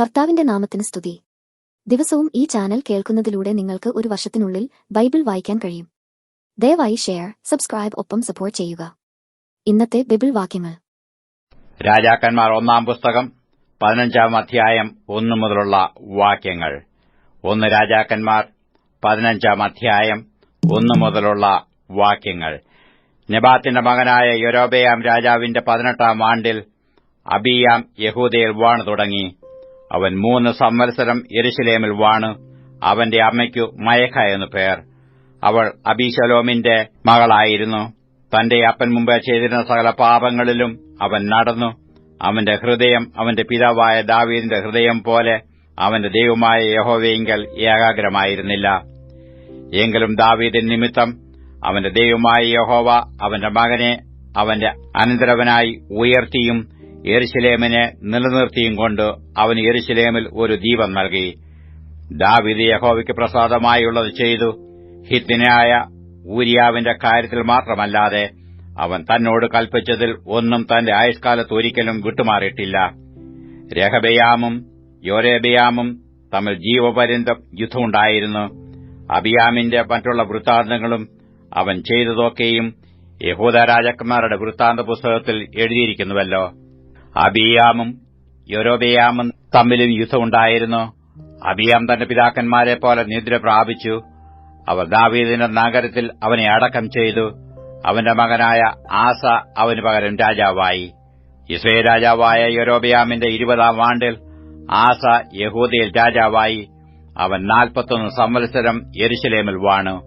കർത്താവിന്റെ നാമത്തിന് സ്തുതി. ദിവസവും ഈ ചാനൽ കേൾക്കുന്നതിലൂടെ നിങ്ങൾക്ക് ഒരു വർഷത്തിനുള്ളിൽ ബൈബിൾ വായിക്കാൻ കഴിയും. ദയവായി ഷെയർ സബ്സ്ക്രൈബ് ഒപ്പം സപ്പോർട്ട് ചെയ്യുക. ഇന്നത്തെ ബൈബിൾ വാക്യങ്ങൾ. രാജാക്കന്മാർ ഒന്നാം പുസ്തകം പതിനഞ്ചാം അധ്യായം ഒന്നു മുതലുള്ള വാക്യങ്ങൾ. ഒന്ന് രാജാക്കന്മാർ പതിനഞ്ചാം അധ്യായം ഒന്നു മുതലുള്ള വാക്യങ്ങൾ. നെബാത്തിന്റെ മകനായ യൊരോബയാം രാജാവിന്റെ പതിനെട്ടാം ആണ്ടിൽ അബിയാം യഹൂദയിൽ വാണു തുടങ്ങി. അവൻ മൂന്ന് സംവത്സരം യെരുശലേമിൽ വാണ്. അവന്റെ അമ്മയ്ക്കു മയഖ എന്നു പേർ. അവൾ അബീശലോമിന്റെ മകളായിരുന്നു. തന്റെ അപ്പൻ മുമ്പ് ചെയ്തിരുന്ന സകല പാപങ്ങളിലും അവൻ നടന്നു. അവന്റെ ഹൃദയം അവന്റെ പിതാവായ ദാവീദിന്റെ ഹൃദയം പോലെ അവന്റെ ദൈവമായ യഹോവയെങ്കൽ ഏകാഗ്രമായിരുന്നില്ല. എങ്കിലും ദാവീദിൻ നിമിത്തം അവന്റെ ദൈവമായ യഹോവ അവന്റെ മകനെ അവന്റെ അനന്തരവനായി ഉയർത്തിയും യെരുശലേമിനെ നിലനിർത്തിയും കൊണ്ട് അവന് എരുശലേമിൽ ഒരു ദീപം നൽകി. ദാവിദ് യഹോവയ്ക്ക് പ്രസാദമായുള്ളത് ചെയ്തു. ഹിത്തിനായ ഊരിയാവിന്റെ കാര്യത്തിൽ മാത്രമല്ലാതെ അവൻ തന്നോട് കൽപ്പിച്ചതിൽ ഒന്നും തന്റെ ആയുഷ്കാലത്ത് ഒരിക്കലും വിട്ടുമാറിയിട്ടില്ല. രഹബയാമും യോരേബയാമും തമ്മിൽ ജീവപര്യന്തം യുദ്ധമുണ്ടായിരുന്നു അബിയാമിന്റെ മറ്റുള്ള വൃത്താന്തങ്ങളും അവൻ ചെയ്തതൊക്കെയും യഹൂദ രാജാക്കന്മാരുടെ വൃത്താന്ത പുസ്തകത്തിൽ എഴുതിയിരിക്കുന്നുവല്ലോ. അബിയാമും യൊരോബിയാമും തമ്മിലും യുദ്ധമുണ്ടായിരുന്നു. അബിയാം തന്റെ പിതാക്കന്മാരെ പോലെ നിദ്ര പ്രാപിച്ചു. അവർ ദാവീദിന്റെ നഗരത്തിൽ അവനെ അടക്കം ചെയ്തു. അവന്റെ മകനായ ആസ അവന് പകരം രാജാവായി. ഇസ്രയേൽ രാജാവായ യൊരോബിയാമിന്റെ ഇരുപതാം ആണ്ടിൽ ആസ യഹൂദയിൽ രാജാവായി. അവൻ നാൽപ്പത്തൊന്ന് സംവത്സരം യെരുശലേമിൽ വാണു.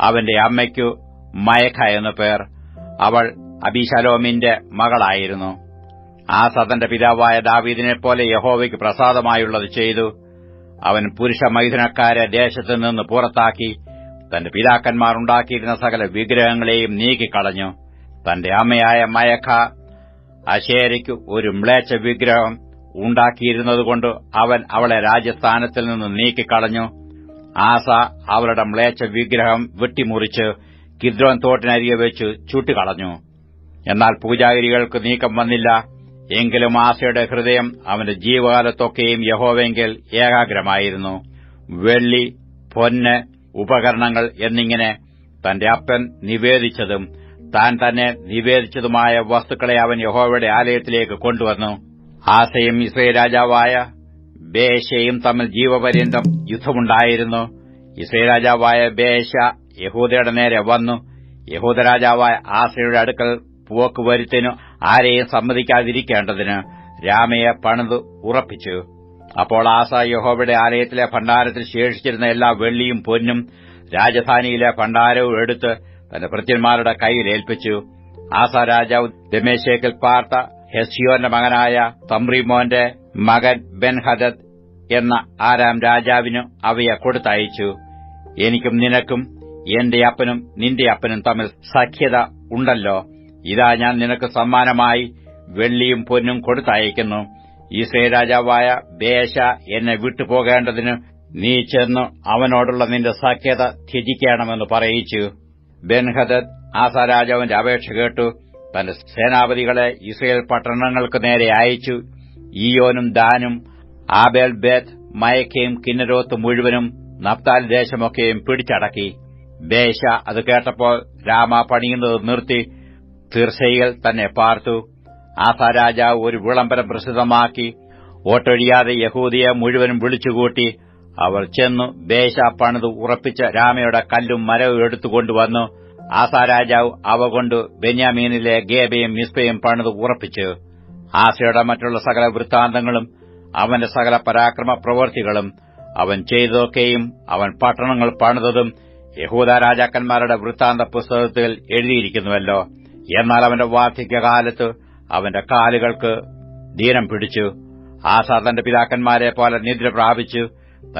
അവന്റെ അമ്മയ്ക്കു മയഖ എന്നു പേർ. അവൾ അബിശലോമിന്റെ മകളായിരുന്നു. ആസ തന്റെ പിതാവായ ദാവീദിനെപ്പോലെ യഹോവയ്ക്ക് പ്രസാദമായുള്ളത് ചെയ്തു. അവൻ പുരുഷ മൈഥുനക്കാരെ ദേശത്തു നിന്ന് പുറത്താക്കി തന്റെ പിതാക്കന്മാർ ഉണ്ടാക്കിയിരുന്ന സകല വിഗ്രഹങ്ങളെയും നീക്കിക്കളഞ്ഞു. തന്റെ അമ്മയായ മയഖ അശേരയ്ക്ക് ഒരു മ്ലേച്ഛ വിഗ്രഹം ഉണ്ടാക്കിയിരുന്നതുകൊണ്ട് അവൻ അവളെ രാജസ്ഥാനത്തിൽ നിന്ന് നീക്കിക്കളഞ്ഞു. ആസ അവളുടെ മ്ലേച്ഛ വിഗ്രഹം വെട്ടിമുറിച്ച് കിദ്രോൻ തോട്ടിനരികെ വെച്ച് ചുട്ടുകളഞ്ഞു. എന്നാൽ പൂജാഗിരികൾക്ക് നീക്കം വന്നില്ല. എങ്കിലും ആസയുടെ ഹൃദയം അവന്റെ ജീവകാലത്തൊക്കെയും യഹോവെങ്കിൽ ഏകാഗ്രമായിരുന്നു. വെള്ളി പൊന്ന് ഉപകരണങ്ങൾ എന്നിങ്ങനെ തന്റെ അപ്പൻ നിവേദിച്ചതും താൻ തന്നെ നിവേദിച്ചതുമായ വസ്തുക്കളെ അവൻ യഹോവയുടെ ആലയത്തിലേക്ക് കൊണ്ടുവന്നു. ആസയും ഇസ്രയേൽ രാജാവായ ബേശയും തമ്മിൽ ജീവപര്യന്തം യുദ്ധമുണ്ടായിരുന്നു. ഇസ്രയേൽ രാജാവായ ബേശ യഹൂദയുടെ നേരെ വന്നു. യഹൂദരാജാവായ ആസയുടെ അടുക്കൽ പോക്ക് വരുത്തിനു. ആരെയും സമ്മതിക്കാതിരിക്കേണ്ടതിന് രാമയെ പണിത് ഉറപ്പിച്ചു. അപ്പോൾ ആസ യഹോബയുടെ ആലയത്തിലെ ഭണ്ഡാരത്തിൽ ശേഷിച്ചിരുന്ന എല്ലാ വെള്ളിയും പൊന്നും രാജധാനിയിലെ ഭണ്ഡാരവും എടുത്ത് തന്റെ ഭൃത്യന്മാരുടെ കൈയിൽ ഏൽപ്പിച്ചു. ആസ രാജാവ് ദമേശേക്കിൽ പാർത്ത ഹെസിയോന്റെ മകനായ തമ്രിമോന്റെ മകൻ ബെൻഹദത് എന്ന ആരാം രാജാവിന് അവയെ കൊടുത്തയച്ചു. എനിക്കും നിനക്കും എന്റെ അപ്പനും നിന്റെ അപ്പനും തമ്മിൽ സഖ്യത ഉണ്ടല്ലോ. ഇതാ ഞാൻ നിനക്ക് സമ്മാനമായി വെള്ളിയും പൊന്നും കൊടുത്തയക്കുന്നു ഇസ്രേ രാജാവായ ബേശ എന്നെ വിട്ടുപോകേണ്ടതിന് നീ ചെന്ന് അവനോടുള്ള നിന്റെ സഖ്യത ത്യജിക്കണമെന്ന് പറയിച്ചു. ബെൻഹദത് ആസാ രാജാവിന്റെ അപേക്ഷ കേട്ടു. തന്റെ സേനാപതികളെ ഇസ്രയേൽ പട്ടണങ്ങൾക്ക് നേരെ അയച്ചു. ഈയോനും ദാനും ആബേൽ ബേത്ത് മയക്കയും കിന്നരോത്ത് മുഴുവനും നപ്താലി ദേശമൊക്കെയും പിടിച്ചടക്കി. ബേശ അത് കേട്ടപ്പോൾ രാമ പണിയുന്നത് നിർത്തി തീർച്ചയിൽ തന്നെ പാർത്തു. ആസാ രാജാവ് ഒരു വിളംബരം പ്രസിദ്ധമാക്കി ഓട്ടൊഴിയാതെ യഹൂദിയെ മുഴുവനും വിളിച്ചുകൂട്ടി അവർ ചെന്നു ബേശ പണിത് ഉറപ്പിച്ച രാമയുടെ കല്ലും മരവും എടുത്തുകൊണ്ടുവന്നു ആസാ രാജാവ് അവ കൊണ്ട് ബെന്യാമീനിലെ ഗേബയും മിസ്ബയും പണിത് ഉറപ്പിച്ചു. ആസയുടെ മറ്റുള്ള സകല വൃത്താന്തങ്ങളും അവന്റെ സകല പരാക്രമ പ്രവൃത്തികളും അവൻ ചെയ്തതൊക്കെയും അവൻ പട്ടണങ്ങൾ പണിതതും യഹൂദ രാജാക്കന്മാരുടെ വൃത്താന്ത പുസ്തകത്തിൽ എഴുതിയിരിക്കുന്നുവല്ലോ. എന്നാൽ അവന്റെ വാർദ്ധക്യകാലത്ത് അവന്റെ കാലുകൾക്ക് ദീനം പിടിച്ചു. ആസാ തന്റെ പിതാക്കന്മാരെ പോലെ നിദ്ര പ്രാപിച്ചു.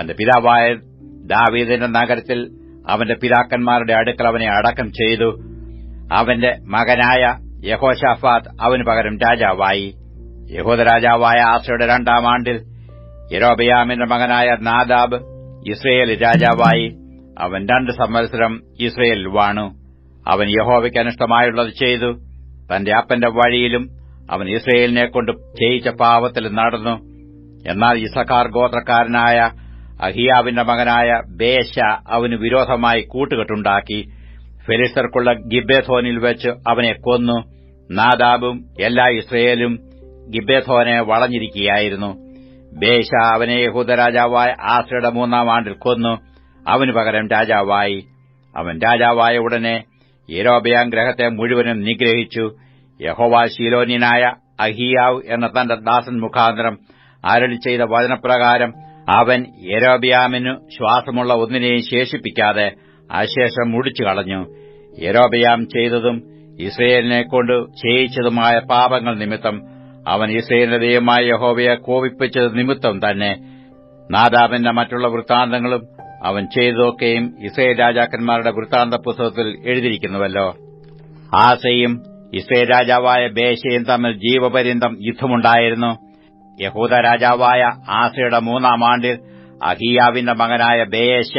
തന്റെ പിതാവായ ദാവീദിന്റെ നഗരത്തിൽ അവന്റെ പിതാക്കന്മാരുടെ അടുക്കൽ അവനെ അടക്കം ചെയ്തു. അവന്റെ മകനായ യഹോഷാഫാത്ത് അവന് പകരം രാജാവായി. യഹൂദ രാജാവായ ആസയുടെ രണ്ടാം ആണ്ടിൽ യരോബയാമിന്റെ മകനായ നാദാബ് ഇസ്രയേൽ രാജാവായി. അവൻ രണ്ട് സംവത്സരം ഇസ്രയേലിൽ വാണു. അവൻ യഹോവയ്ക്ക് അനിഷ്ടമായുള്ളത് ചെയ്തു. തന്റെ അപ്പന്റെ വഴിയിലും അവൻ ഇസ്രയേലിനെ കൊണ്ട് ചെയ്യിച്ച പാവത്തിൽ നടന്നു. എന്നാൽ ഇസഖാർ ഗോത്രക്കാരനായ അഹിയാവിന്റെ മകനായ ബേശ അവന് വിരോധമായി കൂട്ടുകെട്ടുണ്ടാക്കി. ഫെലിസ്തർക്കുള്ള ഗിബേഥോനിൽ വെച്ച് അവനെ കൊന്നു. നാദാബും എല്ലാ ഇസ്രയേലും ഗിബേഥോനെ വളഞ്ഞിരിക്കുകയായിരുന്നു. ബേശ അവനെ യഹൂദരാജാവായ ആസയുടെ മൂന്നാം ആണ്ടിൽ കൊന്നു. അവന് പകരം രാജാവായി. അവൻ രാജാവായ ഉടനെ യരോബയാം ഗ്രഹത്തെ മുഴുവനും നിഗ്രഹിച്ചു. യഹോവ ശീലോന്യനായ അഹിയാവ് എന്ന തന്റെ ദാസൻ മുഖാന്തരം അരളി ചെയ്ത വചനപ്രകാരം അവൻ യരോബിയാമിനു ശ്വാസമുള്ള ഒന്നിനെയും ശേഷിപ്പിക്കാതെ അശേഷം മുടിച്ചു കളഞ്ഞു. യരോബിയാം ചെയ്തതും ഇസ്രയേലിനെ കൊണ്ട് ചെയ്യിച്ചതുമായ പാപങ്ങൾ നിമിത്തം അവൻ ഇസ്രയേലിന്റെ ദൈവമായ യഹോവയെ കോപിപ്പിച്ചത് നിമിത്തം തന്നെ. നാദാബിന്റെ മറ്റുള്ള വൃത്താന്തങ്ങളും അവൻ ചെയ്തതൊക്കെയും ഇസ്രയേൽ രാജാക്കന്മാരുടെ വൃത്താന്ത പുസ്തകത്തിൽ എഴുതിയിരിക്കുന്നുവല്ലോ. ആസയും ഇസ്രയേൽ രാജാവായ ബേശയും തമ്മിൽ ജീവപര്യന്തം യുദ്ധമുണ്ടായിരുന്നു. യഹൂദ രാജാവായ ആസയുടെ മൂന്നാം ആണ്ടിൽ അഹിയാവിന്റെ മകനായ ബേശ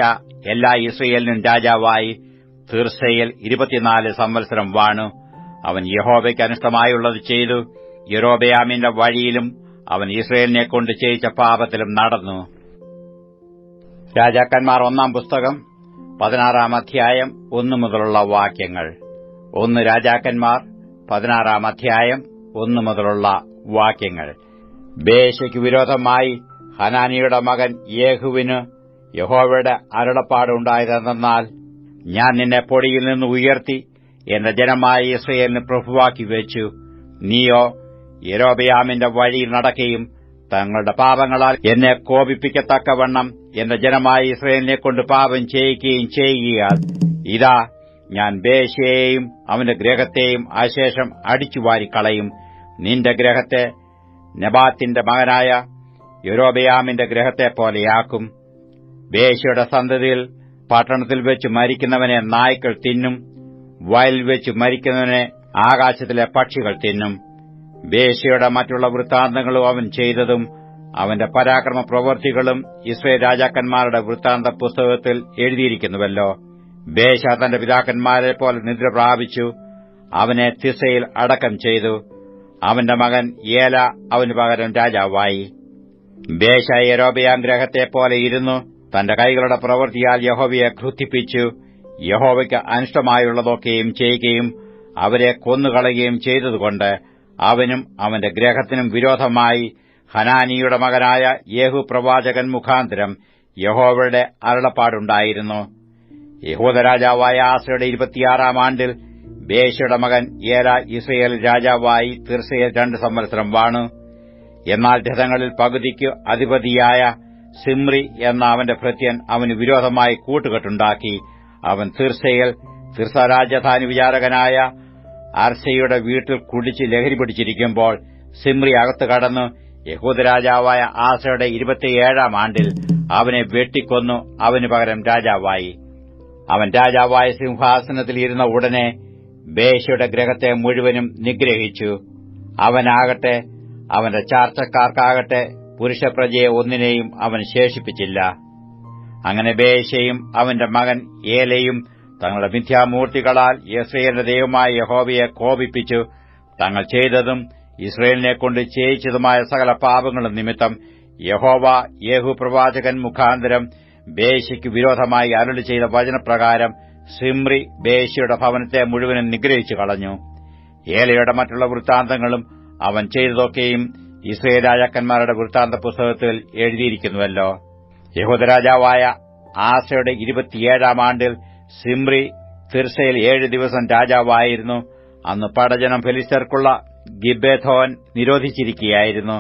എല്ലാ ഇസ്രയേലിനും രാജാവായി തീർച്ചയിൽ ഇരുപത്തിനാല് സംവത്സരം വാണു. അവൻ യഹോബയ്ക്ക് അനിഷ്ടമായുള്ളത് ചെയ്തു. യരോബയാമിന്റെ വഴിയിലും അവൻ ഇസ്രയേലിനെ കൊണ്ട് ചെയ്യിച്ച പാപത്തിലും നടന്നു. രാജാക്കന്മാർ ഒന്നാം പുസ്തകം പതിനാറാം അധ്യായം ഒന്നു മുതലുള്ള വാക്യങ്ങൾ. ഒന്ന് രാജാക്കന്മാർ പതിനാറാം അധ്യായം ഒന്നു മുതലുള്ള വാക്യങ്ങൾ. ബേശയ്ക്ക് വിരോധമായി ഹനാനിയുടെ മകൻ യേഹുവിന് യഹോവയുടെ അരുളപ്പാടുണ്ടായതെന്നാൽ ഞാൻ നിന്നെ പൊടിയിൽ നിന്ന് ഉയർത്തി എന്റെ ജനമായ ഇസ്രയേലിന് പ്രഭുവാക്കി വെച്ചു. നീയോ യരോബയാമിന്റെ വഴിയിൽ നടക്കുകയും തങ്ങളുടെ പാപങ്ങളാൽ എന്നെ കോപിപ്പിക്കത്തക്കവണ്ണം എന്റെ ജനമായ ഇസ്രയേലിനെ കൊണ്ട് പാപം ചെയ്യിക്കുകയും ചെയ്യുകയാൽ ഇതാ ഞാൻ ബേശയെയും അവന്റെ ഗ്രഹത്തെയും അശേഷം അടിച്ചുവാരിക്കളയും. നിന്റെ ഗ്രഹത്തെ നബാത്തിന്റെ മകനായ യൊരോബയാമിന്റെ ഗ്രഹത്തെ പോലെയാക്കും. ബേശയുടെ സന്തതിയിൽ പട്ടണത്തിൽ വെച്ച് മരിക്കുന്നവനെ നായ്ക്കൾ തിന്നും വയലിൽ വെച്ച് മരിക്കുന്നവനെ ആകാശത്തിലെ പക്ഷികൾ തിന്നും. ബേശയുടെ മറ്റുള്ള വൃത്താന്തങ്ങളും അവൻ ചെയ്തതും അവന്റെ പരാക്രമ പ്രവൃത്തികളും ഇസ്രയേൽ രാജാക്കന്മാരുടെ വൃത്താന്ത പുസ്തകത്തിൽ എഴുതിയിരിക്കുന്നുവല്ലോ. ബേശ തന്റെ പിതാക്കന്മാരെ പോലെ നിദ്ര പ്രാപിച്ചു അവനെ തിസയിൽ അടക്കം ചെയ്തു. അവന്റെ മകൻ ഏല അവന് പകരം രാജാവായി. ബേശ യരോബയാം ഗ്രഹത്തെ പോലെ ഇരുന്നു തന്റെ കൈകളുടെ പ്രവൃത്തിയാൽ യഹോവയെ ക്രുദ്ധിപ്പിച്ചു യഹോവയ്ക്ക് അനിഷ്ടമായുള്ളതൊക്കെയും ചെയ്യുകയും അവരെ കൊന്നുകളയുകയും ചെയ്തതുകൊണ്ട് അവനും അവന്റെ ഗ്രഹത്തിനും വിരോധമായി ഹനാനിയുടെ മകനായ യേഹു പ്രവാചകൻ മുഖാന്തരം യഹോവയുടെ അരുളപ്പാടുണ്ടായിരുന്നു. യഹോദരാജാവായ ആസയുടെ ഇരുപത്തിയാറാം ആണ്ടിൽ ബേശയുടെ മകൻ ഏല ഇസ്രയേൽ രാജാവായി തീർച്ചയിൽ രണ്ട് സംവത്സരം വാണു. എന്നാൽ രഥങ്ങളിൽ പകുതിക്ക് അധിപതിയായ സിമ്രി എന്ന അവന്റെ ഭൃത്യൻ അവന് വിരോധമായി കൂട്ടുകെട്ടുണ്ടാക്കി. അവൻ തീർച്ചയിൽ തീർച്ച രാജധാനി വിചാരകനായ അർസയുടെ വീട്ടിൽ കുടിച്ച് ലഹരി പിടിച്ചിരിക്കുമ്പോൾ സിമ്രി അകത്ത് കടന്നു യഹൂദരാജാവായ ആസയുടെ ഇരുപത്തിയേഴാം ആണ്ടിൽ അവനെ വെട്ടിക്കൊന്നു. അവന് പകരം രാജാവായി. അവൻ രാജാവായ സിംഹാസനത്തിൽ ഇരുന്ന ഉടനെ ബേശയുടെ ഗ്രഹത്തെ മുഴുവനും നിഗ്രഹിച്ചു. അവനാകട്ടെ അവന്റെ ചാർച്ചക്കാർക്കാകട്ടെ പുരുഷപ്രജയെ ഒന്നിനെയും അവൻ ശേഷിപ്പിച്ചില്ല. അങ്ങനെ ബേശയും അവന്റെ മകൻ ഏലയും തങ്ങളുടെ മിഥ്യാമൂർത്തികളാൽ ഇസ്രയേലിന്റെ ദൈവമായ യഹോവയെ കോപിപ്പിച്ചു. തങ്ങൾ ചെയ്തതും ഇസ്രയേലിനെ കൊണ്ട് ചെയ്യിച്ചതുമായ സകല പാപങ്ങളും നിമിത്തം യഹോവ യേഹു പ്രവാചകൻ മുഖാന്തരം ബേശയ്ക്ക് വിരോധമായി അരുളി ചെയ്ത വചനപ്രകാരം സിമ്രി ബേശിയുടെ ഭവനത്തെ മുഴുവനും നിഗ്രഹിച്ചു കളഞ്ഞു. ഏലയുടെ മറ്റുള്ള വൃത്താന്തങ്ങളും അവൻ ചെയ്തതൊക്കെയും ഇസ്രയേൽ രാജാക്കന്മാരുടെ വൃത്താന്ത പുസ്തകത്തിൽ എഴുതിയിരിക്കുന്നുവല്ലോ. യഹൂദരാജാവായ ആസയുടെ ഇരുപത്തിയേഴാം ആണ്ടിൽ സിമ്രി തിർസയിൽ ഏഴ് ദിവസം രാജാവായിരുന്നു. അന്ന് പടജനം ഫെലിസ്റ്റർക്കുള്ള ഗിബേഥോൻ നിരോധിച്ചിരിക്കുകയായിരുന്നു.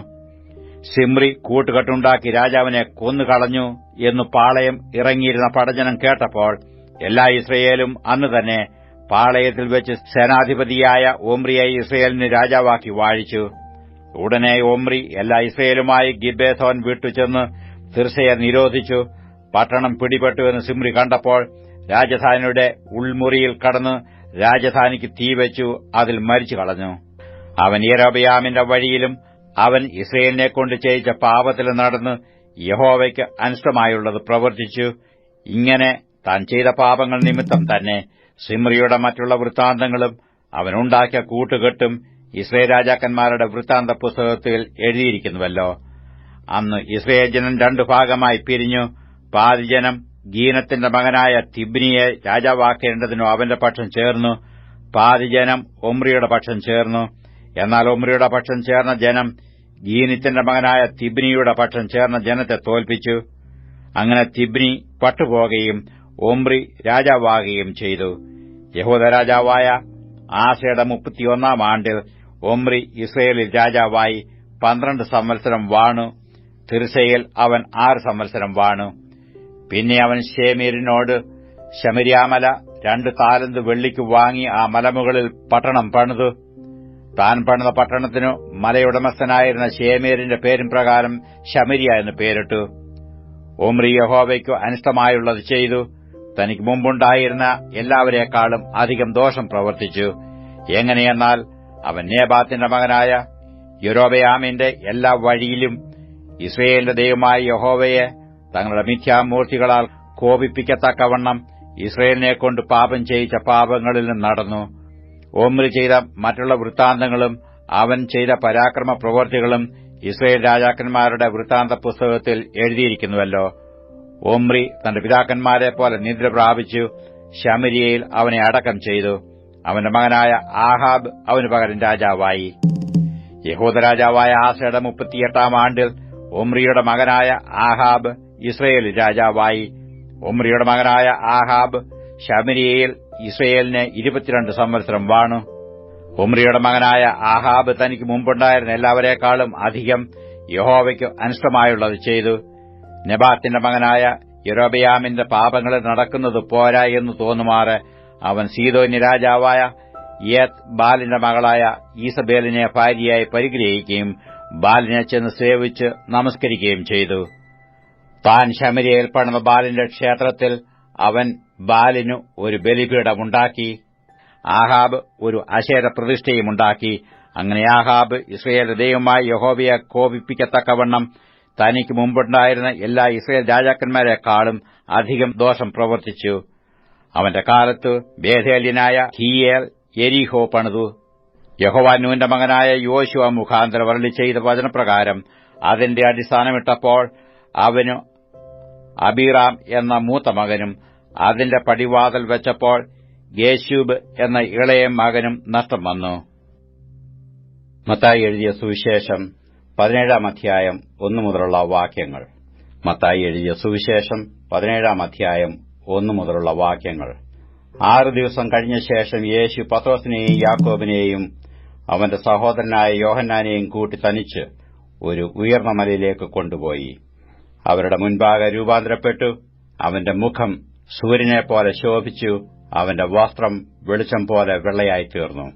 സിമ്രി കൂട്ടുകെട്ടുണ്ടാക്കി രാജാവിനെ കൊന്നുകളഞ്ഞു എന്നു പാളയം ഇറങ്ങിയിരുന്ന പടജനം കേട്ടപ്പോൾ എല്ലാ ഇസ്രയേലും അന്ന് തന്നെ പാളയത്തിൽ വെച്ച് സേനാധിപതിയായ ഓംറിയെ ഇസ്രയേലിന് രാജാവാക്കി വാഴിച്ചു. ഉടനെ ഓംറി എല്ലാ ഇസ്രയേലുമായി ഗിബേഥോൻ വിട്ടുചെന്ന് തിർസയെ നിരോധിച്ചു. പട്ടണം പിടിപെട്ടുവെന്ന് സിമ്രി കണ്ടപ്പോൾ രാജധാനിയുടെ ഉൾമുറിയിൽ കടന്ന് രാജധാനിക്ക് തീവെച്ചു അതിൽ മരിച്ചു കളഞ്ഞു. അവൻ യരോബിയാമിന്റെ വഴിയിലും അവൻ ഇസ്രയേലിനെ കൊണ്ട് ചെയ്യിച്ച പാപത്തിൽ നടന്ന് യഹോവയ്ക്ക് അനിഷ്ടമായുള്ളത് പ്രവർത്തിച്ചു. ഇങ്ങനെ താൻ ചെയ്ത പാപങ്ങൾ നിമിത്തം തന്നെ സിമ്രിയുടെ മറ്റുള്ള വൃത്താന്തങ്ങളും അവനുണ്ടാക്കിയ കൂട്ടുകെട്ടും ഇസ്രയേൽ രാജാക്കന്മാരുടെ വൃത്താന്ത പുസ്തകത്തിൽ എഴുതിയിരിക്കുന്നുവല്ലോ. അന്ന് ഇസ്രയേൽ ജനം രണ്ടു ഭാഗമായി പിരിഞ്ഞു. പാതിജനം ഗീനത്തിന്റെ മകനായ തിബ്നിയെ രാജാവാക്കേണ്ടതിനോ അവന്റെ പക്ഷം ചേർന്നു പാതിജനം ഒമ്രിയുടെ പക്ഷം ചേർന്നു. എന്നാൽ ഒമ്രിയുടെ പക്ഷം ചേർന്ന ജനം ഗീനിത്തിന്റെ മകനായ തിബ്നിയുടെ പക്ഷം ചേർന്ന ജനത്തെ തോൽപ്പിച്ചു. അങ്ങനെ തിബ്നി പട്ടുപോകുകയും ഒമ്രി രാജാവാകുകയും ചെയ്തു. യഹൂദ രാജാവായ ആസയുടെ മുപ്പത്തിയൊന്നാം ആണ്ടിൽ ഒമ്രി ഇസ്രയേലിൽ രാജാവായി പന്ത്രണ്ട് സംവത്സരം വാണു തിരുസയിൽ അവൻ ആറ് സംവത്സരം വാണു. പിന്നെ അവൻ ഷേമീരിനോട് ശമരിയാമല രണ്ട് താലന്ത് വെള്ളിക്ക് വാങ്ങി ആ മലമുകളിൽ പട്ടണം പണിത്. താൻ പണിത പട്ടണത്തിനു മലയുടമസ്ഥനായിരുന്ന ഷേമീരിന്റെ പേരും പ്രകാരം ശമരിയ എന്ന് പേരിട്ടു. ഓമ്രി യഹോവയ്ക്കു അനിഷ്ടമായുള്ളത് ചെയ്തു. തനിക്ക് മുമ്പുണ്ടായിരുന്ന എല്ലാവരെക്കാളും അധികം ദോഷം പ്രവർത്തിച്ചു. എങ്ങനെയെന്നാൽ അവൻ നേബാത്തിന്റെ മകനായ യൊരോബയാമിന്റെ എല്ലാ വഴിയിലും ഇസ്രയേലിന്റെ ദൈവമായ യഹോവയെ തങ്ങളുടെ മിഥ്യാമൂർത്തികളാൽ കോപിപ്പിക്കത്തക്കവണ്ണം ഇസ്രയേലിനെ കൊണ്ട് പാപം ചെയ്യിച്ച പാപങ്ങളിൽ നടന്നു. ഓമ്രി ചെയ്ത മറ്റുള്ള വൃത്താന്തങ്ങളും അവൻ ചെയ്ത പരാക്രമ പ്രവൃത്തികളും ഇസ്രയേൽ രാജാക്കന്മാരുടെ വൃത്താന്ത പുസ്തകത്തിൽ എഴുതിയിരിക്കുന്നുവല്ലോ. ഓമ്രി തന്റെ പിതാക്കന്മാരെ പോലെ നിദ്ര പ്രാപിച്ചു ശമരിയയിൽ അവനെ അടക്കം ചെയ്തു. അവന്റെ മകനായ ആഹാബ് അവന് പകരം രാജാവായി. യഹൂദ രാജാവായ ആസയുടെ മുപ്പത്തിയെട്ടാം ആണ്ടിൽ ഒമ്രിയുടെ മകനായ ആഹാബ് ഇസ്രയേലിൽ രാജാവായി. ഒമ്രിയുടെ മകനായ ആഹാബ് ശമരിയയിൽ ഇസ്രയേലിന് ഇരുപത്തിരണ്ട് സംവത്സരം വാണു. ഒമ്രിയുടെ മകനായ ആഹാബ് തനിക്ക് മുമ്പുണ്ടായിരുന്ന എല്ലാവരെക്കാളും അധികം യഹോവയ്ക്ക് അനിഷ്ടമായുള്ളത് ചെയ്തു. നെബാത്തിന്റെ മകനായ യുറോബിയാമിന്റെ പാപങ്ങളിൽ നടക്കുന്നത് പോരാ എന്ന് തോന്നുമാറ് അവൻ സീതോന്യ രാജാവായ യേത് ബാലിന്റെ മകളായ ഈസബേലിനെ ഭാര്യയായി പരിഗ്രഹിക്കുകയും ബാലിനെ ചെന്ന് സേവിച്ച് നമസ്കരിക്കുകയും ചെയ്തു. താൻ ശമരിയയിൽ പണിത ബാലിന്റെ ക്ഷേത്രത്തിൽ അവൻ ബാലിനു ഒരു ബലിപീഠമുണ്ടാക്കി. ആഹാബ് ഒരു അശേര പ്രതിഷ്ഠയുമുണ്ടാക്കി അങ്ങനെ ആഹാബ് ഇസ്രയേൽ ദൈവമായ യഹോബയെ കോപിപ്പിക്കത്തക്കവണ്ണം തനിക്ക് മുമ്പുണ്ടായിരുന്ന എല്ലാ ഇസ്രയേൽ രാജാക്കന്മാരെക്കാളും അധികം ദോഷം പ്രവർത്തിച്ചു. അവന്റെ കാലത്ത് ബേധേല്യനായ ഹിയേൽ എരിഹോ പണിതു. യഹോവാനൂന്റെ മകനായ യോശുവ മുഖാന്തരം വരളി ചെയ്ത വചനപ്രകാരം അതിന്റെ അടിസ്ഥാനമിട്ടപ്പോൾ അവനു അബീറാം എന്ന മൂത്ത മകനും അതിന്റെ പടിവാതൽ വെച്ചപ്പോൾ യേശൂബ് എന്ന ഇളയ മകനും നഷ്ടം വന്നു. മത്തായി എഴുതിയ സുവിശേഷം പതിനേഴാം അധ്യായം ഒന്നു മുതലുള്ള വാക്യങ്ങൾ. മത്തായി എഴുതിയ സുവിശേഷം പതിനേഴാം അധ്യായം ഒന്നു മുതലുള്ള വാക്യങ്ങൾ. ആറ് ദിവസം കഴിഞ്ഞ ശേഷം യേശു പത്രോസിനെയും യാക്കോബിനെയും അവന്റെ സഹോദരനായ യോഹന്നാനെയും കൂട്ടി തനിച്ച് ഒരു ഉയർന്ന മലയിലേക്ക് കൊണ്ടുപോയി. അവരുടെ മുൻപാകെ രൂപാന്തരപ്പെട്ടു. അവന്റെ മുഖം സൂര്യനെപ്പോലെ ശോഭിച്ചു. അവന്റെ വസ്ത്രം വെളിച്ചം പോലെ വെള്ളയായി തീർന്നു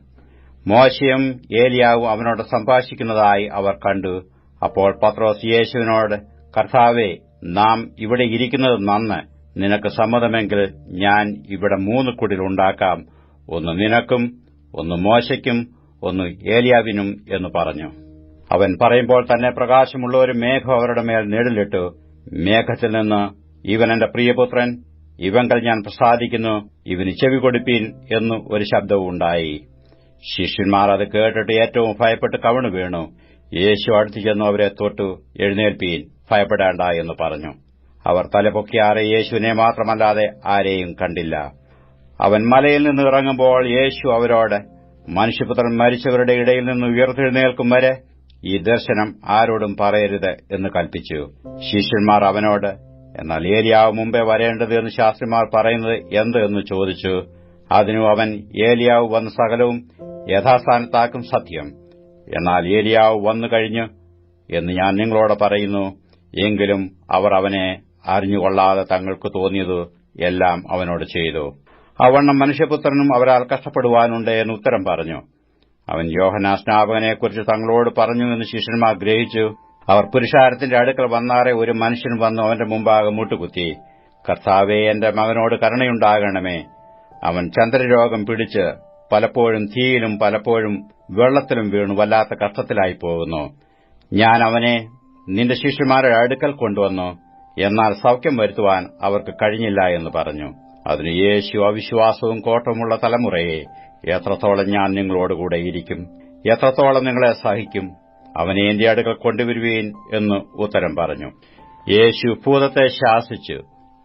മോശയും ഏലിയാവും അവനോട് സംഭാഷിക്കുന്നതായി അവർ കണ്ടു. അപ്പോൾ പത്രോസ് യേശുവിനോട് കർത്താവെ നാം ഇവിടെ ഇരിക്കുന്നത് നന്ന്. നിനക്ക് സമ്മതമെങ്കിൽ ഞാൻ ഇവിടെ മൂന്ന് കുടിലുണ്ടാക്കാം ഒന്ന് നിനക്കും ഒന്ന് മോശയ്ക്കും ഒന്ന് ഏലിയാവിനും എന്ന് പറഞ്ഞു. അവൻ പറയുമ്പോൾ തന്നെ പ്രകാശമുള്ള ഒരു മേഘം അവരുടെ മേൽ നിഴലിട്ടു. മേഘത്തിൽ നിന്ന് ഇവൻ എന്റെ പ്രിയപുത്രൻ ഇവങ്കൽ ഞാൻ പ്രസാദിക്കുന്നു ഇവന് ചെവി കൊടുപ്പീൻ എന്നു ഒരു ശബ്ദവും ഉണ്ടായി. ശിഷ്യന്മാർ അത് കേട്ടിട്ട് ഏറ്റവും ഭയപ്പെട്ട് കവണു വീണു. യേശു അടുത്തു ചെന്നു അവരെ തൊട്ടു എഴുന്നേൽപ്പീൻ ഭയപ്പെടേണ്ട എന്ന് പറഞ്ഞു. അവർ തലപൊക്കിയാറെ യേശുവിനെ മാത്രമല്ലാതെ ആരെയും കണ്ടില്ല. അവൻ മലയിൽ നിന്ന് ഇറങ്ങുമ്പോൾ യേശു അവരോട് മനുഷ്യപുത്രൻ മരിച്ചവരുടെ ഇടയിൽ നിന്ന് ഉയർത്തെഴുന്നേൽക്കും വരെ ഈ ദർശനം ആരോടും പറയരുത് എന്ന് കൽപ്പിച്ചു. ശിഷ്യന്മാർ അവനോട് എന്നാൽ ഏലിയാവ് മുമ്പേ വരേണ്ടത് എന്ന് ശാസ്ത്രിമാർ പറയുന്നത് എന്ത് എന്ന് ചോദിച്ചു. അതിനു അവൻ ഏലിയാവ് വന്ന സകലവും യഥാസ്ഥാനത്താക്കും സത്യം. എന്നാൽ ഏലിയാവ് വന്നു കഴിഞ്ഞു എന്ന് ഞാൻ നിങ്ങളോട് പറയുന്നു. എങ്കിലും അവർ അവനെ അറിഞ്ഞുകൊള്ളാതെ തങ്ങൾക്ക് തോന്നിയത് എല്ലാം അവനോട് ചെയ്തു. അവണ്ണം മനുഷ്യപുത്രനും അവരാൽ കഷ്ടപ്പെടുവാനുണ്ട് എന്ന് ഉത്തരം പറഞ്ഞു. അവൻ യോഹനാ സ്നാപകനെക്കുറിച്ച് തങ്ങളോട് പറഞ്ഞു എന്ന് ശിഷ്യന്മാർ ഗ്രഹിച്ചു. അവർ പുരുഷാരത്തിന്റെ അടുക്കൽ വന്നാറെ ഒരു മനുഷ്യൻ വന്നു അവന്റെ മുമ്പാകെ മുട്ടുകുത്തി. കർത്താവെ എന്റെ മകനോട് കരുണയുണ്ടാകണമേ. അവൻ ചന്ദ്രരോഗം പിടിച്ച് പലപ്പോഴും തീയിലും പലപ്പോഴും വെള്ളത്തിലും വീണു വല്ലാത്ത കഷ്ടത്തിലായി പോകുന്നു. ഞാൻ അവനെ നിന്റെ ശിഷ്യന്മാരുടെ അടുക്കൽ കൊണ്ടുവന്നു എന്നാൽ സൌഖ്യം വരുത്തുവാൻ അവർക്ക് കഴിഞ്ഞില്ല എന്ന് പറഞ്ഞു. അതിന് യേശു അവിശ്വാസവും കോട്ടമുള്ള തലമുറയെ എത്രത്തോളം ഞാൻ നിങ്ങളോടുകൂടെ ഇരിക്കും? എത്രത്തോളം നിങ്ങളെ സഹിക്കും? അവനെ എന്റെ അടുക്കൽ കൊണ്ടുവരുവീൻ എന്ന് ഉത്തരം പറഞ്ഞു. യേശു ഭൂതത്തെ ശാസിച്ച്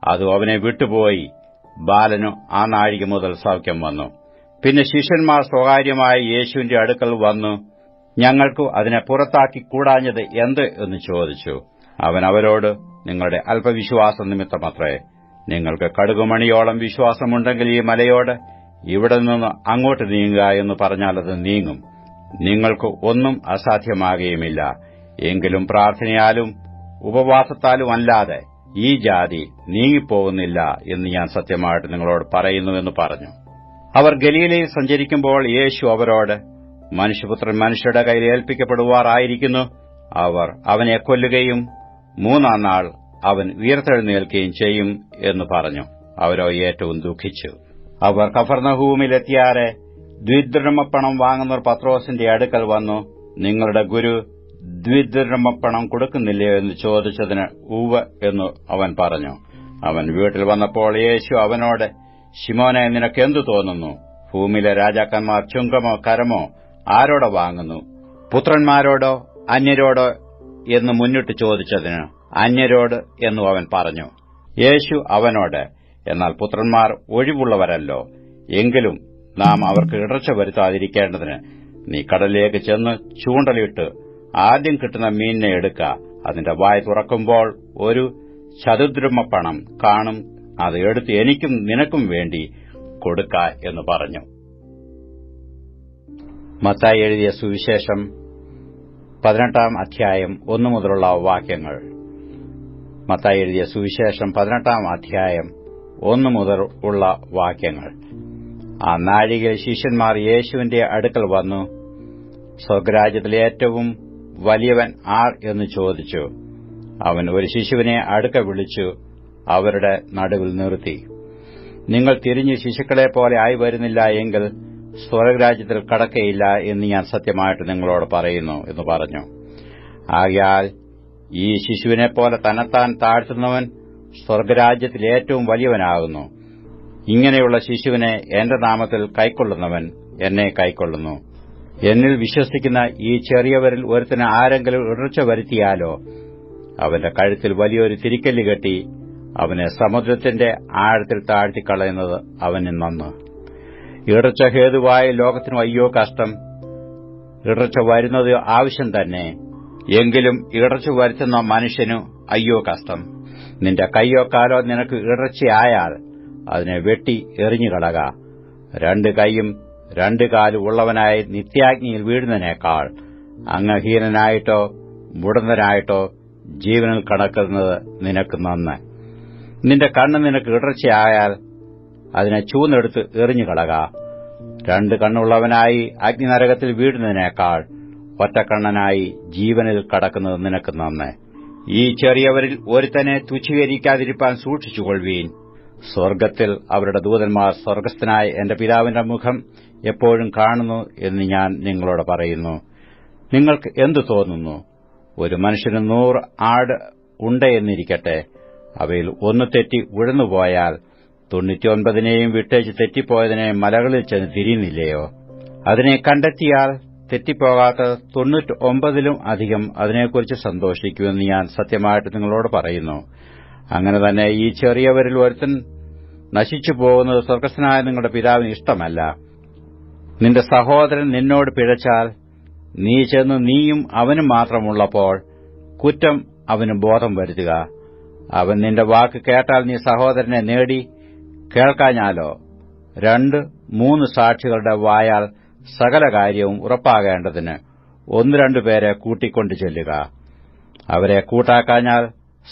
അത് അവനെ വിട്ടുപോയി. ബാലനു ആ നാഴിക മുതൽ സൗഖ്യം വന്നു. പിന്നെ ശിഷ്യന്മാർ സ്വകാര്യമായി യേശുവിന്റെ അടുക്കൽ വന്നു. ഞങ്ങൾക്ക് അതിനെ പുറത്താക്കി കൂടാഞ്ഞത് എന്ത് എന്ന് ചോദിച്ചു. അവൻ അവരോട് നിങ്ങളുടെ അല്പവിശ്വാസ നിമിത്തമത്രേ. നിങ്ങൾക്ക് കടുകുമണിയോളം വിശ്വാസമുണ്ടെങ്കിൽ ഈ മലയോട് ഇവിടെ നിന്ന് അങ്ങോട്ട് നീങ്ങുക എന്ന് പറഞ്ഞാൽ അത് നീങ്ങും. നിങ്ങൾക്ക് ഒന്നും അസാധ്യമാകുകയുമില്ല. എങ്കിലും പ്രാർത്ഥനയാലും ഉപവാസത്താലും അല്ലാതെ ഈ ജാതി നീങ്ങിപ്പോകുന്നില്ല എന്ന് ഞാൻ സത്യമായിട്ട് നിങ്ങളോട് പറയുന്നുവെന്ന് പറഞ്ഞു. അവർ ഗലീലയിൽ സഞ്ചരിക്കുമ്പോൾ യേശു അവരോട് മനുഷ്യപുത്രൻ മനുഷ്യരുടെ കയ്യിൽ ഏൽപ്പിക്കപ്പെടുവാറായിരിക്കുന്നു. അവർ അവനെ കൊല്ലുകയും മൂന്നാം നാൾ അവൻ ഉയർത്തെഴുന്നേൽക്കുകയും ചെയ്യും എന്ന് പറഞ്ഞു. അവരോ ഏറ്റവും ദുഃഖിച്ചു. അവർ കഫർണഹൂമിലെത്തിയാറെ ദ്വിദ്രമപ്പണം വാങ്ങുന്നവർ പത്രോസിന്റെ അടുക്കൽ വന്നു. നിങ്ങളുടെ ഗുരു ദ്വിദ്രമപ്പണം കൊടുക്കുന്നില്ലയോ എന്ന് ചോദിച്ചതിന് ഉവ എന്ന് അവൻ പറഞ്ഞു. അവൻ വീട്ടിൽ വന്നപ്പോൾ യേശു അവനോട് ശിമോനെ നിനക്കെന്തു തോന്നുന്നു? ഭൂമിയിലെ രാജാക്കന്മാർ ചുങ്കമോ കരമോ ആരോടോ വാങ്ങുന്നു? പുത്രന്മാരോടോ അന്യരോടോ? എന്ന് മുന്നിട്ട് ചോദിച്ചതിന് അന്യരോട് എന്നു അവൻ പറഞ്ഞു. യേശു അവനോട് എന്നാൽ പുത്രന്മാർ ഒഴിവുള്ളവരല്ലോ. എങ്കിലും നാം അവർക്ക് ഇടർച്ച വരുത്താതിരിക്കേണ്ടതിന് നീ കടലിലേക്ക് ചെന്ന് ചൂണ്ടലിട്ട് ആദ്യം കിട്ടുന്ന മീനിനെ എടുക്കുക അതിന്റെ വായ തുറക്കുമ്പോൾ ഒരു ചതുദ്രമ പണം കാണും. അത് എടുത്ത് എനിക്കും നിനക്കും വേണ്ടി കൊടുക്ക എന്ന് പറഞ്ഞു. മത്തായി എഴുതിയ സുവിശേഷം പതിനെട്ടാം അധ്യായം ഒന്നു മുതലുള്ള വാക്യങ്ങൾ. മത്തായി എഴുതിയ സുവിശേഷം പതിനെട്ടാം അധ്യായം ഒന്നു മുതൽ ഉള്ള വാക്യങ്ങൾ. ആ നാഴികയിൽ ശിഷ്യന്മാർ യേശുവിന്റെ അടുക്കൽ വന്നു. സ്വർഗരാജ്യത്തിലെ ഏറ്റവും വലിയവൻ ആർ എന്ന് ചോദിച്ചു. അവൻ ഒരു ശിശുവിനെ അടുക്ക വിളിച്ചു അവരുടെ നടുവിൽ നിർത്തി. നിങ്ങൾ തിരിഞ്ഞ് ശിശുക്കളെ പോലെ ആയി വരുന്നില്ല എങ്കിൽ സ്വർഗരാജ്യത്തിൽ കടക്കയില്ല എന്ന് ഞാൻ സത്യമായിട്ട് നിങ്ങളോട് പറയുന്നു എന്ന് പറഞ്ഞു. ആകയാൽ ഈ ശിശുവിനെപ്പോലെ തന്നെത്താൻ താഴ്ത്തുന്നവൻ സ്വർഗരാജ്യത്തിൽ ഏറ്റവും വലിയവനാകുന്നു. ഇങ്ങനെയുള്ള ശിശുവിനെ എന്റെ നാമത്തിൽ കൈക്കൊള്ളുന്നവൻ എന്നെ കൈക്കൊള്ളുന്നു. എന്നിൽ വിശ്വസിക്കുന്ന ഈ ചെറിയവരിൽ ഒരുത്തിന് ആരെങ്കിലും ഇടർച്ച വരുത്തിയാലോ അവന്റെ കഴുത്തിൽ വലിയൊരു തിരിക്കല്ല് കെട്ടി അവനെ സമുദ്രത്തിന്റെ ആഴത്തിൽ താഴ്ത്തിക്കളയുന്നത് അവന് നന്ന്. ഇടർച്ച ഹേതുവായ ലോകത്തിനും അയ്യോ കഷ്ടം. ഇടർച്ച വരുന്നത് ആവശ്യം തന്നെ. എങ്കിലും ഇടർച്ച വരുത്തുന്ന മനുഷ്യനു അയ്യോ കഷ്ടം. നിന്റെ കൈയോ കാലോ നിനക്ക് ഇടർച്ചയായാൽ അതിനെ വെട്ടി എറിഞ്ഞുകളക രണ്ട് കൈയും രണ്ട് കാലും ഉള്ളവനായി നിത്യാഗ്നിയിൽ വീഴുന്നതിനേക്കാൾ അംഗഹീനനായിട്ടോ മുടന്തനായിട്ടോ ജീവനിൽ കടക്കുന്നത് നിനക്ക് നന്ന്. നിന്റെ കണ്ണ് നിനക്ക് ഇടർച്ചയായാൽ അതിനെ ചൂന്നെടുത്ത് എറിഞ്ഞുകളക രണ്ട് കണ്ണുള്ളവനായി അഗ്നിനരകത്തിൽ വീഴുന്നതിനേക്കാൾ ഒറ്റക്കണ്ണനായി ജീവനിൽ കടക്കുന്നത് നിനക്ക് നന്ന്. ഈ ചെറിയവരിൽ ഒരുത്തനെ തുച്ഛീകരിക്കാതിരിപ്പാൻ സൂക്ഷിച്ചുകൊള്ളുവീൻ. സ്വർഗത്തിൽ അവരുടെ ദൂതന്മാർ സ്വർഗസ്ഥനായ എന്റെ പിതാവിന്റെ മുഖം എപ്പോഴും കാണുന്നു എന്ന് ഞാൻ നിങ്ങളോട് പറയുന്നു. നിങ്ങൾക്ക് എന്തു തോന്നുന്നു? ഒരു മനുഷ്യന് നൂറ് ആട് ഉണ്ടെന്നിരിക്കട്ടെ അവയിൽ ഒന്ന് തെറ്റി ഉഴന്നുപോയാൽ തൊണ്ണൂറ്റിയൊൻപതിനെയും വിട്ടേച്ച് തെറ്റിപ്പോയതിനെ മലകളിൽ ചെന്ന് തിരിയുന്നില്ലയോ? അതിനെ കണ്ടെത്തിയാൽ തെറ്റിപ്പോകാത്ത തൊണ്ണൂറ്റി ഒമ്പതിലും അധികം അതിനെക്കുറിച്ച് സന്തോഷിക്കുമെന്ന് ഞാൻ സത്യമായിട്ട് നിങ്ങളോട് പറയുന്നു. അങ്ങനെ തന്നെ ഈ ചെറിയവരിൽ ഒരുത്തൻ നശിച്ചു പോകുന്നത് സ്വർഗസ്നായ നിങ്ങളുടെ പിതാവിന് ഇഷ്ടമല്ല. നിന്റെ സഹോദരൻ നിന്നോട് പിഴച്ചാൽ നീ ചെന്ന് നീയും അവനും മാത്രമുള്ളപ്പോൾ കുറ്റം അവന് ബോധം വരുത്തുക. അവൻ നിന്റെ വാക്ക് കേട്ടാൽ നീ സഹോദരനെ നേടി കേൾക്കാഞ്ഞാലോ? രണ്ട് മൂന്ന് സാക്ഷികളുടെ വായാൽ സകല കാര്യവും ഉറപ്പാകേണ്ടതിന് ഒന്ന് രണ്ടു പേരെ കൂട്ടിക്കൊണ്ടു ചെല്ലുക. അവരെ കൂട്ടാക്കാഞ്ഞാൽ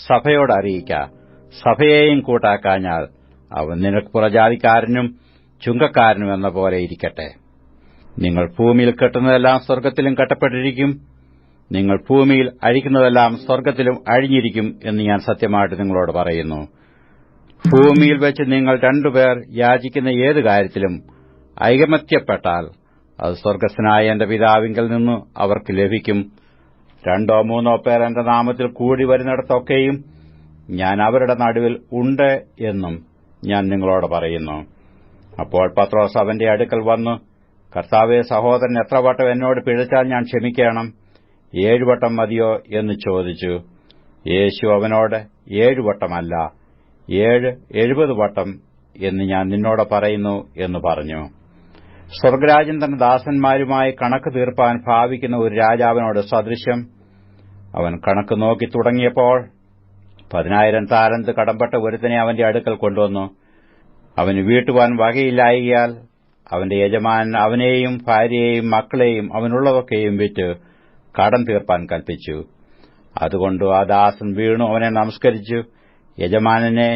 സഭയോട് അറിയിക്ക. സഭയെയും കൂട്ടാക്കാഞ്ഞാൽ അവൻ നിനക്ക് പുറജാതിക്കാരനും ചുങ്കക്കാരനും എന്ന പോലെ ഇരിക്കട്ടെ. നിങ്ങൾ ഭൂമിയിൽ കെട്ടുന്നതെല്ലാം സ്വർഗത്തിലും കെട്ടപ്പെട്ടിരിക്കും. നിങ്ങൾ ഭൂമിയിൽ അഴിക്കുന്നതെല്ലാം സ്വർഗത്തിലും അഴിഞ്ഞിരിക്കും എന്ന് ഞാൻ സത്യമായിട്ട് നിങ്ങളോട് പറയുന്നു. ഭൂമിയിൽ വെച്ച് നിങ്ങൾ രണ്ടുപേർ യാചിക്കുന്ന ഏതു കാര്യത്തിലും ഐകമത്യപ്പെട്ടാൽ അത് സ്വർഗസ്ഥനായ എന്റെ പിതാവിങ്കിൽ നിന്ന് അവർക്ക് ലഭിക്കും. രണ്ടോ മൂന്നോ പേർ എന്റെ നാമത്തിൽ കൂടി വരുന്നിടത്തൊക്കെയും ഞാൻ അവരുടെ നടുവിൽ ഉണ്ട് എന്നും ഞാൻ നിങ്ങളോട് പറയുന്നു. അപ്പോൾ പത്രോസ് അവന്റെ അടുക്കൽ വന്ന് കർത്താവെ സഹോദരൻ എത്ര വട്ടം എന്നോട് പിഴച്ചാൽ ഞാൻ ക്ഷമിക്കണം? ഏഴുവട്ടം മതിയോ? എന്ന് ചോദിച്ചു. യേശു അവനോട് ഏഴുവട്ടമല്ല ഏഴ് എഴുപത് വട്ടം എന്ന് ഞാൻ നിന്നോട് പറയുന്നു എന്ന് പറഞ്ഞു. സ്വർഗരാജൻ തന്റെ ദാസന്മാരുമായി കണക്ക് തീർപ്പാൻ ഭാവിക്കുന്ന ഒരു രാജാവിനോട് സദൃശ്യം. അവൻ കണക്ക് നോക്കി തുടങ്ങിയപ്പോൾ പതിനായിരം താരന്ത് കടമ്പട്ട ഒരുത്തനെ അവന്റെ അടുക്കൽ കൊണ്ടുവന്നു. അവന് വീട്ടുവാൻ വകയില്ലായികയാൽ അവന്റെ യജമാൻ അവനെയും ഭാര്യയെയും മക്കളെയും അവനുള്ളതൊക്കെയും വിറ്റ് കടം തീർപ്പാൻ കൽപ്പിച്ചു. അതുകൊണ്ട് ആ ദാസൻ വീണു അവനെ നമസ്കരിച്ചു. യജമാനനെ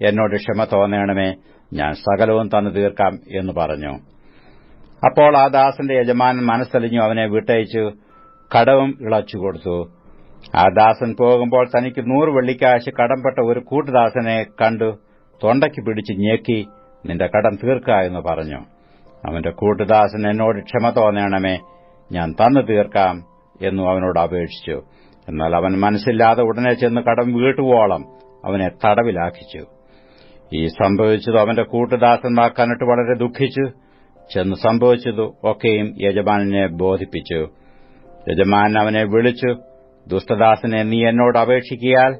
എന്നോട് ക്ഷമ തോന്നണമേ ഞാൻ സകലവും തന്നു തീർക്കാം എന്ന് പറഞ്ഞു. അപ്പോൾ ആ ദാസന്റെ യജമാനൻ മനസ്സലിഞ്ഞു അവനെ വിട്ടയച്ചു കടവും ഇളച്ചു കൊടുത്തു. ആ ദാസൻ പോകുമ്പോൾ തനിക്ക് നൂറ് വെള്ളിക്കാശ് കടംപെട്ട ഒരു കൂട്ടുദാസനെ കണ്ടു തൊണ്ടയ്ക്ക് പിടിച്ച് ഞെക്കി നിന്റെ കടം തീർക്ക എന്ന് പറഞ്ഞു. അവന്റെ കൂട്ടുദാസൻ എന്നോട് ക്ഷമ തോന്നണമേ ഞാൻ തന്നു തീർക്കാം എന്നു അവനോട് അപേക്ഷിച്ചു. എന്നാൽ അവൻ മനസ്സില്ലാതെ ഉടനെ ചെന്ന് കടം വീട്ടുവോളം അവനെ തടവിലാക്കിച്ചു. ഈ സംഭവിച്ചത് അവന്റെ കൂട്ടുദാസന്മാർ വളരെ ദുഃഖിച്ചു. ചെന്ന് സംഭവിച്ചതു ഒക്കെയും യജമാനെ ബോധിപ്പിച്ചു. യജമാൻ അവനെ വിളിച്ചു ദുഷ്ടദാസനെ നീ എന്നോട് അപേക്ഷിക്കിയാൽ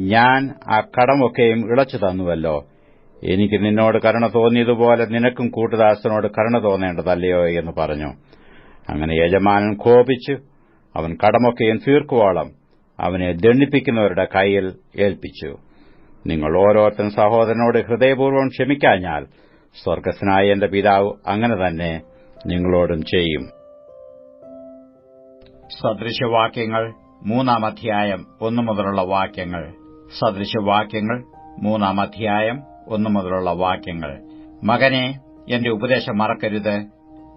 ഞാൻ ആ കടമൊക്കെയും ഇളച്ചു തന്നുവല്ലോ. എനിക്ക് നിന്നോട് കരുണ തോന്നിയതുപോലെ നിനക്കും കൂട്ടുദാസനോട് കരുണ തോന്നേണ്ടതല്ലയോ? എന്ന് പറഞ്ഞു. അങ്ങനെ യജമാനൻ കോപിച്ചു അവൻ കടമൊക്കെയും തീർക്കുവോളം അവനെ ദണ്ഡിപ്പിക്കുന്നവരുടെ കൈയിൽ ഏൽപ്പിച്ചു. നിങ്ങൾ ഓരോരുത്തരും സഹോദരനോട് ഹൃദയപൂർവം ക്ഷമിക്കാഞ്ഞാൽ സ്വർഗസ്നായ എന്റെ പിതാവ് അങ്ങനെ തന്നെ നിങ്ങളോടും ചെയ്യും. സദൃശവാക്യങ്ങൾ മൂന്നാം അധ്യായം ഒന്നു മുതലുള്ള വാക്യങ്ങൾ. സദൃശവാക്യങ്ങൾ മൂന്നാം അധ്യായം ഒന്നു മുതലുള്ള വാക്യങ്ങൾ. മകനെ എന്റെ ഉപദേശം മറക്കരുത്.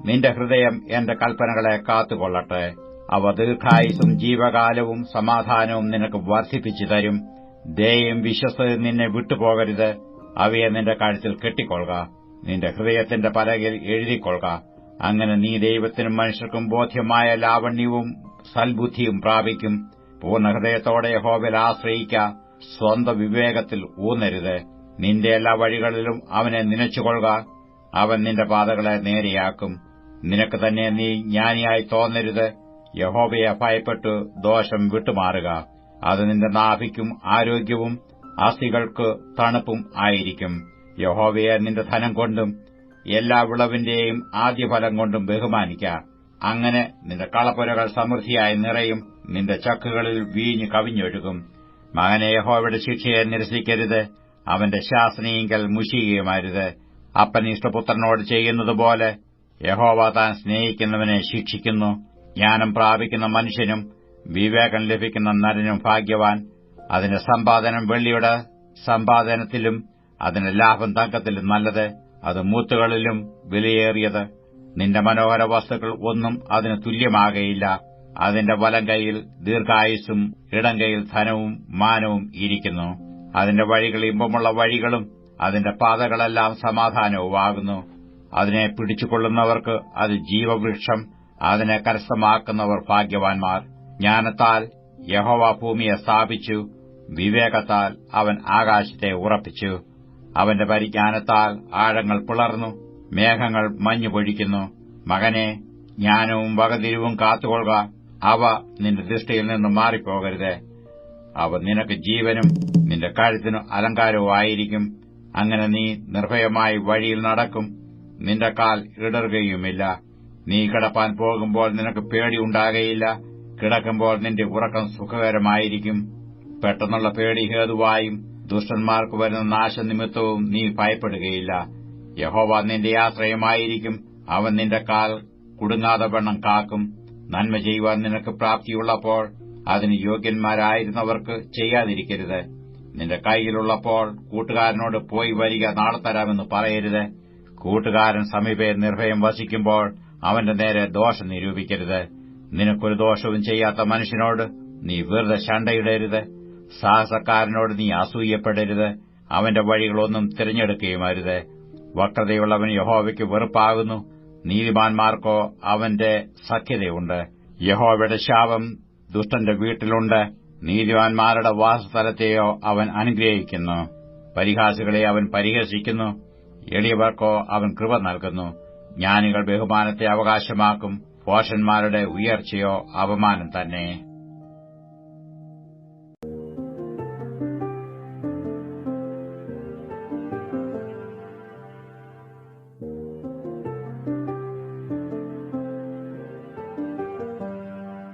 നിന്റെ ഹൃദയം എന്റെ കൽപ്പനകളെ കാത്തുകൊള്ളട്ടെ. അവ ദീർഘായുസും ജീവകാലവും സമാധാനവും നിനക്ക് വർദ്ധിപ്പിച്ചു തരും. ദയയും വിശ്വസ്തയും നിന്നെ വിട്ടുപോകരുത്. അവയെ നിന്റെ കഴുത്തിൽ കെട്ടിക്കൊള്ളുക. നിന്റെ ഹൃദയത്തിന്റെ പലകിൽ എഴുതിക്കൊള്ളുക. അങ്ങനെ നീ ദൈവത്തിനും മനുഷ്യർക്കും ബോധ്യമായ ലാവണ്യവും സൽബുദ്ധിയും പ്രാപിക്കും. പൂർണ ഹൃദയത്തോടെ ആശ്രയിക്കുക ആശ്രയിക്ക. സ്വന്തം വിവേകത്തിൽ ഊന്നരുത്. നിന്റെ എല്ലാ വഴികളിലും അവനെ നനച്ചുകൊള്ളുക. അവൻ നിന്റെ പാതകളെ നേരെയാക്കും. നിനക്ക് തന്നെ നീ ജ്ഞാനിയായി തോന്നരുത്. യഹോബയെ ഭയപ്പെട്ടു ദോഷം വിട്ടുമാറുക. അത് നിന്റെ നാഭിക്കും ആരോഗ്യവും അസ്ഥികൾക്ക് തണുപ്പും ആയിരിക്കും. യഹോവയെ നിന്റെ ധനം കൊണ്ടും എല്ലാ വിളവിന്റെയും ആദ്യഫലം കൊണ്ടും ബഹുമാനിക്ക. അങ്ങനെ നിന്റെ കളപ്പുരകൾ സമൃദ്ധിയായി നിറയും നിന്റെ ചക്കുകളിൽ വീഞ്ഞ് കവിഞ്ഞൊഴുകും. മകനെ യഹോവയുടെ ശിക്ഷയെ നിരസിക്കരുത് അവന്റെ ശാസനയെങ്കിൽ മുഷിയുമാരുത് അപ്പൻ ഇഷ്ടപുത്രനോട് ചെയ്യുന്നതുപോലെ യഹോവ താൻ സ്നേഹിക്കുന്നവനെ ശിക്ഷിക്കുന്നു. ജ്ഞാനം പ്രാപിക്കുന്ന മനുഷ്യനും വിവേകം ലഭിക്കുന്ന നരനും ഭാഗ്യവാൻ. അതിന്റെ സമ്പാദനം വെള്ളിയുടെ സമ്പാദനത്തിലും അതിന്റെ ലാഭം തങ്കത്തിലും നല്ലത് അത് മൂത്തുകളിലും വിലയേറിയത്. നിന്റെ മനോഹര വസ്തുക്കൾ ഒന്നും അതിന് തുല്യമാകയില്ല. അതിന്റെ വലം കൈയിൽ ദീർഘായുസും ഇടം കൈയിൽ ധനവും മാനവും ഇരിക്കുന്നു. അതിന്റെ വഴികൾ ഇമ്പമുള്ള വഴികളും അതിന്റെ പാതകളെല്ലാം സമാധാനവുമാകുന്നു. അതിനെ പിടിച്ചുകൊള്ളുന്നവർക്ക് അത് ജീവവൃക്ഷം അതിനെ കരസ്ഥമാക്കുന്നവർ ഭാഗ്യവാൻമാർ ജ്ഞാനത്താൽ യഹോവ ഭൂമിയെ സ്ഥാപിച്ചു വിവേകത്താൽ അവൻ ആകാശത്തെ ഉറപ്പിച്ചു. അവന്റെ പരിജ്ഞാനത്താൽ ആഴങ്ങൾ പിളർന്നു മേഘങ്ങൾ മഞ്ഞു പൊഴിക്കുന്നു. മകനെ ജ്ഞാനവും വകതിരിവും കാത്തുകൊള്ളുക. അവ നിന്റെ ദൃഷ്ടിയിൽ നിന്ന് മാറിപ്പോകരുത്. അവ നിനക്ക് ജീവനും നിന്റെ കഴുത്തിനു അലങ്കാരവുമായിരിക്കും അങ്ങനെ നീ നിർഭയമായി വഴിയിൽ നടക്കും. നിന്റെ കാൽ ഇടറുകയുമില്ല. നീ കിടപ്പാൻ പോകുമ്പോൾ നിനക്ക് പേടിയുണ്ടാകയില്ല കിടക്കുമ്പോൾ നിന്റെ ഉറക്കം സുഖകരമായിരിക്കും. പെട്ടെന്നുള്ള പേടി ഹേതുവായും ദുഷ്ടന്മാർക്ക് വരുന്ന നാശനിമിത്തവും നീ ഭയപ്പെടുകയില്ല. യഹോവ നിന്റെ ആശ്രയമായിരിക്കും. അവൻ നിന്റെ കാൽ കുടുങ്ങാതെ വണ്ണം കാക്കും. നന്മ ചെയ്യുവാൻ നിനക്ക് പ്രാപ്തിയുള്ളപ്പോൾ അതിന് യോഗ്യന്മാരായിരുന്നവർക്ക് ചെയ്യാതിരിക്കരുത്. നിന്റെ കൈയിലുള്ളപ്പോൾ കൂട്ടുകാരനോട് പോയി വരിക നാളെ തരാമെന്ന് പറയരുത്. കൂട്ടുകാരൻ സമീപേ നിർഭയം വസിക്കുമ്പോൾ അവന്റെ നേരെ ദോഷം നിരൂപിക്കരുത്. നിനക്കൊരു ദോഷവും ചെയ്യാത്ത മനുഷ്യനോട് നീ വെറുതെ ശണ്ടയിടരുത്. സാഹസക്കാരനോട് നീ അസൂയപ്പെടരുത് അവന്റെ വഴികളൊന്നും തിരഞ്ഞെടുക്കുകയുമരുത്. വക്രതയുള്ളവൻ യഹോവയ്ക്ക് വെറുപ്പാകുന്നു. നീതിമാന്മാർക്കോ അവന്റെ സഖ്യതയുണ്ട്. യഹോവയുടെ ശാപം ദുഷ്ടന്റെ വീട്ടിലുണ്ട്. നീതിമാന്മാരുടെ വാസസ്ഥലത്തെയോ അവൻ അനുഗ്രഹിക്കുന്നു. പരിഹാസികളെ അവൻ പരിഹസിക്കുന്നു. എളിയവർക്കോ അവൻ കൃപ നൽകുന്നു. ജ്ഞാനികൾ ബഹുമാനത്തെ അവകാശമാക്കും. പോഷന്മാരുടെ ഉയർച്ചയോ അപമാനം തന്നെ.